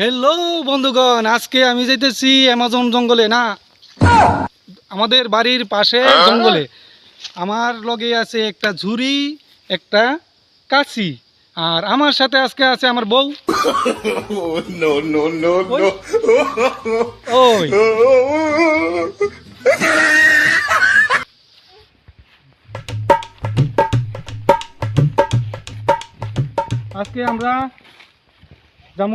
Hello বন্ধুগণ। আজকে আমি যাইতেছি অ্যামাজন জঙ্গলে না? আমাদের বাড়ির পাশে জঙ্গলে। আমার লগে আছে একটা ঝুড়ি একটা কাছি আর আমার সাথে আজকে আছে আমার বউ। আজকে আমরা যাব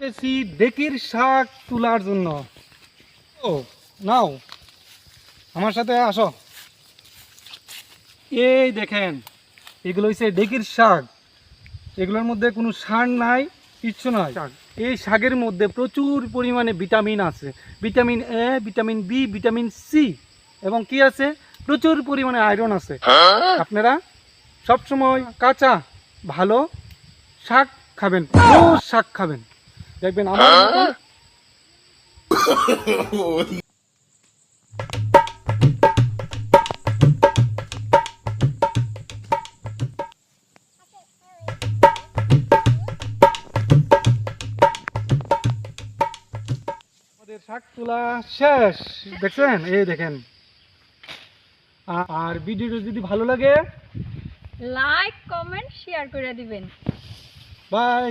গেছি ডেকির শাক তোলার জন্য। ও নাও। আমার সাথে আসো। এই দেখেন এগুলো হচ্ছে ডেকির শাক। এগুলোর মধ্যে কোনো সার নাই কিচ্ছু নাই। এই শাকের মধ্যে প্রচুর পরিমাণে ভিটামিন আছে। Vitamin A vitamin B vitamin C এবং কি আছে? প্রচুর পরিমাণে আয়রন আছে। আপনারা সবসময় কাঁচা ভালো শাক খাবেন শাক খাবেন। দেখবেন আমার Oh, শাক তোলা শেষ। দেখছেন? এই দেখেন। আর ভিডিওটা যদি ভালো লাগে লাইক কমেন্ট শেয়ার করে দিবেন। বাই।